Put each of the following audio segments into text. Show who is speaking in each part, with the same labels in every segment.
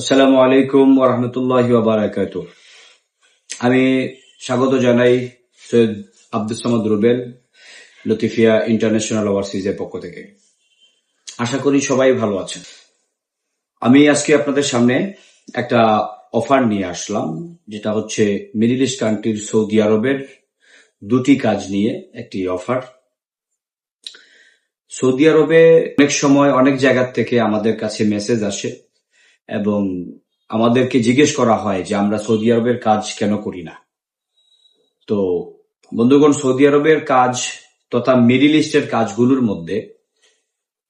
Speaker 1: আসসালামু আলাইকুম ওরহমতুল্লাহ বারাকাত আমি স্বাগত জানাই সৈয়দ আব্দুল সামাদ রুবেল, লতিফিয়া ইন্টারন্যাশনাল ওভারসিজের পক্ষ থেকে। আশা করি সবাই ভালো আছেন। আমি আজকে আপনাদের সামনে একটা অফার নিয়ে আসলাম, যেটা হচ্ছে মিডিল ইস্ট কান্ট্রির সৌদি আরবের দুটি কাজ নিয়ে একটি অফার। সৌদি আরবে অনেক সময় অনেক জায়গার থেকে আমাদের কাছে মেসেজ আসে এবং আমাদেরকে জিজ্ঞেস করা হয় যে আমরা সৌদি আরবের কাজ কেন করি না। তো বন্ধুগণ, সৌদি আরবের কাজ তথা মিডিল ইস্টের কাজগুলোর মধ্যে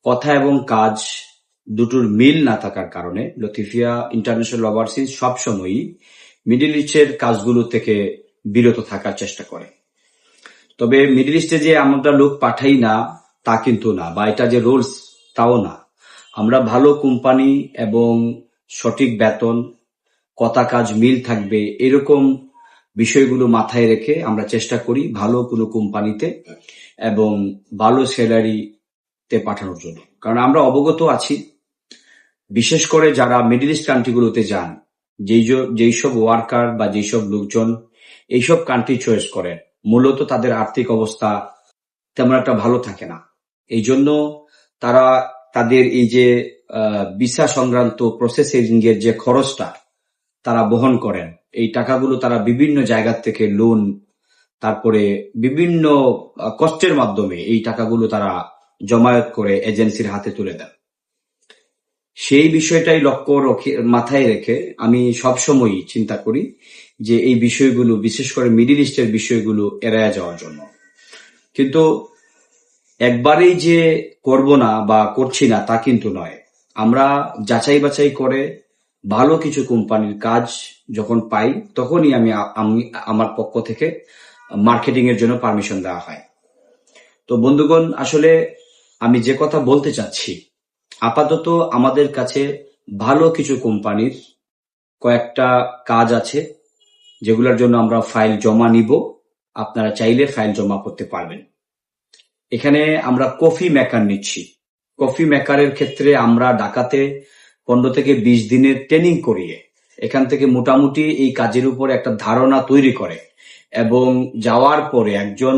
Speaker 1: কথা এবং কাজ দুটোর মিল না থাকার কারণে লতিফিয়া ইন্টারন্যাশনাল ওভারসিজ সবসময়ই মিডিল ইস্টের কাজগুলো থেকে বিরত থাকার চেষ্টা করে। তবে মিডিল ইস্টে যে আমরা লোক পাঠাই না, তা কিন্তু না, বা এটা যে রুলস, তাও না। আমরা ভালো কোম্পানি এবং সঠিক বেতন কথা কাজ, মিল থাকবে, এরকম বিষয়গুলো মাথায় রেখে আমরা চেষ্টা করি ভালো কোনো কোম্পানিতে এবং ভালো স্যালারিতে পাঠানোর জন্য। কারণ আমরা অবগত আছি, বিশেষ করে যারা মিডিল ইস্ট কান্ট্রিগুলোতে যান, যেই যেই সব ওয়ার্কার বা যেই সব লোকজন এইসব কান্ট্রি চয়েস করেন, মূলত তাদের আর্থিক অবস্থা তেমন একটা ভালো থাকে না। এই জন্য তারা তাদের এই যে ভিসা সংক্রান্ত প্রসেসিং এর যে খরচটা তারা বহন করেন, এই টাকাগুলো তারা বিভিন্ন জায়গা থেকে লোন তারপরে বিভিন্ন কষ্টের মাধ্যমে এই টাকাগুলো তারা জমায়েত করে এজেন্সির হাতে তুলে দেন। সেই বিষয়টাই লক্ষ্য মাথায় রেখে আমি সবসময়ই চিন্তা করি যে এই বিষয়গুলো, বিশেষ করে মিডিল ইস্টের বিষয়গুলো এড়ায় যাওয়ার জন্য। কিন্তু একবারেই যে করব না বা করছি না তা কিন্তু নয়। আমরা যাচাই বাছাই করে ভালো কিছু কোম্পানির কাজ যখন পাই, তখনই আমি আমি আমার পক্ষ থেকে মার্কেটিং এর জন্য পারমিশন দেওয়া হয়। তো বন্ধুগণ, আসলে আমি যে কথা বলতে চাচ্ছি, আপাতত আমাদের কাছে ভালো কিছু কোম্পানির কয়েকটা কাজ আছে, যেগুলোর জন্য আমরা ফাইল জমা নিব। আপনারা চাইলে ফাইল জমা করতে পারবেন। এখানে আমরা কফি মেকার নিচ্ছি। কফি মেকারের ক্ষেত্রে আমরা ঢাকাতে পনেরো থেকে বিশ দিনের ট্রেনিং করিয়ে এখান থেকে মোটামুটি এই কাজের উপর একটা ধারণা তৈরি করে এবং যাওয়ার পরে একজন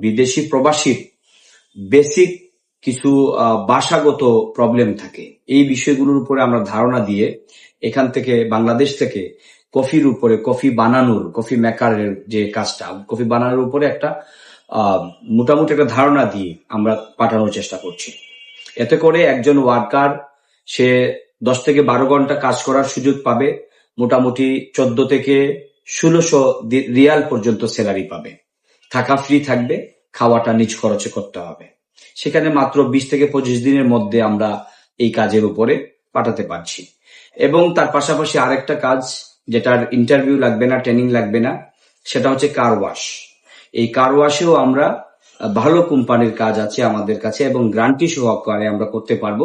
Speaker 1: বিদেশি প্রবাসীর বেসিক কিছু ভাষাগত প্রবলেম থাকে। এই বিষয়গুলোর উপরে আমরা ধারণা দিয়ে এখান থেকে বাংলাদেশ থেকে কফির উপরে কফি বানানোর, কফি মেকারের যে কাজটা, কফি বানানোর উপরে একটা মোটামুটি একটা ধারণা দিয়ে আমরা পাঠানোর চেষ্টা করছি। এতে করে একজন ওয়ার্কার, সে দশ থেকে বারো ঘণ্টা কাজ করার সুযোগ পাবে, মোটামুটি চোদ্দ থেকে ষোলোশো রিয়াল পর্যন্ত স্যালারি পাবে। থাকা ফ্রি থাকবে, খাওয়াটা নিজ খরচে করতে হবে। সেখানে মাত্র বিশ থেকে পঁচিশ দিনের মধ্যে আমরা এই কাজের উপরে পাঠাতে পারছি। এবং তার পাশাপাশি আরেকটা কাজ, যেটার ইন্টারভিউ লাগবে না ট্রেনিং লাগবে না, সেটা হচ্ছে কার ওয়াশ এই কার ওয়াশেও আমরা ভালো কোম্পানির কাজ আছে আমাদের কাছে এবং গ্রান্টি সহকারে আমরা করতে পারব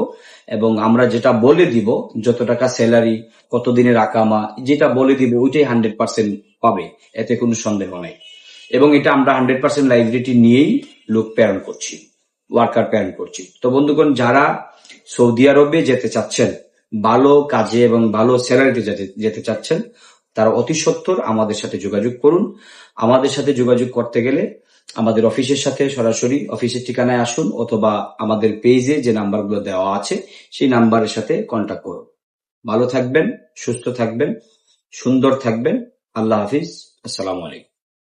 Speaker 1: এবং আমরা যেটা বলে দিব যত টাকা স্যালারি কত দিনের আকামা, যেটা বলে দিব ওইটাই হান্ড্রেড পার্সেন্ট পাবে, এতে কোনো সন্দেহ নাই। এবং এটা আমরা হান্ড্রেড পার্সেন্ট লাইব্রেরিটি নিয়েই লোক প্রেরণ করছি, ওয়ার্কার প্রেরণ করছি। তো বন্ধুগণ, যারা সৌদি আরবে যেতে চাচ্ছেন, ভালো কাজে এবং ভালো স্যালারিতে যেতে চাচ্ছেন তারা অতি সত্তর, আমাদের সাথে যোগাযোগ করুন। আমাদের সাথে যোগাযোগ করতে গেলে আমাদের অফিসের সাথে সরাসরি অফিসের ঠিকানায় আসুন অথবা আমাদের পেজে যে নাম্বারগুলো দেওয়া আছে, সেই নাম্বারের সাথে কন্ট্যাক্ট করুন। ভালো থাকবেন, সুস্থ থাকবেন, সুন্দর থাকবেন। আল্লাহ হাফিজ। আসসালামু আলাইকুম।